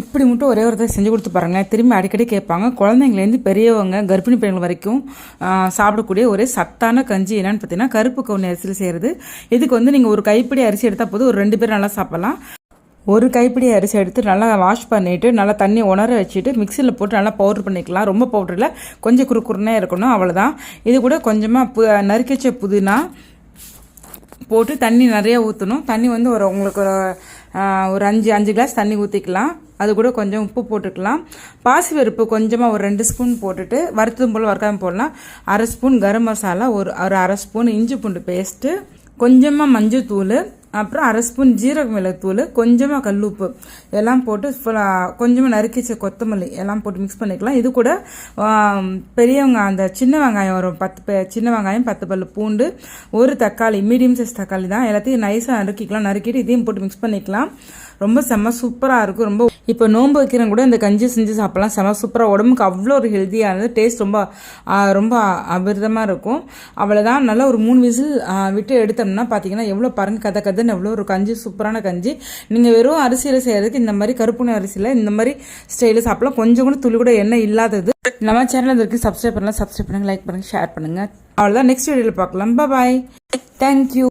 இப்படி மட்டும் ஒரே ஒரு செஞ்சு கொடுத்து பாருங்களேன் திரும்பி அடிக்கடி கேட்பாங்க. குழந்தைங்கலேருந்து பெரியவங்க கர்ப்பிணி பெண்கள் வரைக்கும் சாப்பிடக்கூடிய ஒரே சத்தான கஞ்சி என்னென்னு பார்த்தீங்கன்னா கருப்பு கவுனி அரிசியில் செய்கிறது இதுக்கு வந்து நீங்கள் ஒரு கைப்பிடி அரிசி எடுத்தால் போதும். ஒரு ரெண்டு பேர் நல்லா சாப்பிடலாம். ஒரு கைப்பிடி அரிசி எடுத்து நல்லா வாஷ் பண்ணிவிட்டு நல்லா தண்ணி உணர வச்சுட்டு மிக்சியில் போட்டு நல்லா பவுடர் பண்ணிக்கலாம். ரொம்ப பவுடரில் கொஞ்சம் குறுக்குறுனே இருக்கணும். அவ்வளோதான் இது கூட கொஞ்சமாக பு நறுக்கி வச்ச புதினா போட்டு தண்ணி நிறைய ஊற்றணும் தண்ணி வந்து ஒரு உங்களுக்கு ஒரு அஞ்சு அஞ்சு கிளாஸ் தண்ணி ஊற்றிக்கலாம் அது கூட கொஞ்சம் உப்பு போட்டுக்கலாம். பாசி பருப்பு கொஞ்சமாக ஒரு ரெண்டு ஸ்பூன் போட்டுட்டு வறுத்ததும் போல் வறுக்காமல் போடலாம். அரை ஸ்பூன் கரம் மசாலா ஒரு ஒரு அரை ஸ்பூன் இஞ்சி பூண்டு பேஸ்ட்டு கொஞ்சமாக மஞ்சள் தூள் அப்புறம் அரை ஸ்பூன் ஜீரக மிளகுத்தூள் கொஞ்சமாக கல்லுப்பு. எல்லாம் போட்டு ஃபுல்லாக கொஞ்சமாக நறுக்கிச்ச கொத்தமல்லி எல்லாம் போட்டு மிக்ஸ் பண்ணிக்கலாம். இது கூட பெரியவங்க அந்த சின்ன வெங்காயம் ஒரு பத்து பே- சின்ன வெங்காயம் பத்து பல்லு பூண்டு ஒரு தக்காளி மீடியம் சைஸ் தக்காளி தான். எல்லாத்தையும் நைஸாக நறுக்கிக்கலாம். நறுக்கிட்டு இதையும் போட்டு மிக்ஸ் பண்ணிக்கலாம். ரொம்ப செம்ம சூப்பராக இருக்கும். ரொம்ப இப்போ நோன்பு வைக்கிறவங்க கூட இந்த கஞ்சி செஞ்சு சாப்பிட்லாம். செம சூப்பராக உடம்புக்கு அவ்வளோ ஒரு ஹெல்த்தியானது டேஸ்ட் ரொம்ப ரொம்ப அமிர்தமாக இருக்கும். அவ்வளோதான் நல்லா ஒரு மூணு விசில் விட்டு எடுத்தோம்னா பார்த்தீங்கன்னா எவ்வளோ பாருங்க கதை கதைன்னு எவ்வளோ ஒரு கஞ்சி சூப்பரான கஞ்சி. நீங்கள் வெறும் அரிசியில் செய்கிறதுக்கு இந்த மாதிரி கருப்புணி அரிசியில் இந்த மாதிரி ஸ்டைலில் சாப்பிடலாம். கொஞ்சம் கூட துளி கூட எண்ணெய் இல்லாதது. நம்ம சேனல் இருக்கு. சப்ஸ்கிரைப் பண்ணலாம். சப்ஸ்கிரைப் பண்ணுங்கள் லைக் பண்ணுங்க. ஷேர் பண்ணுங்கள் அவ்வளோதான் நெக்ஸ்ட் வீடியோவில் பார்க்கலாம் பாய் தேங்க்யூ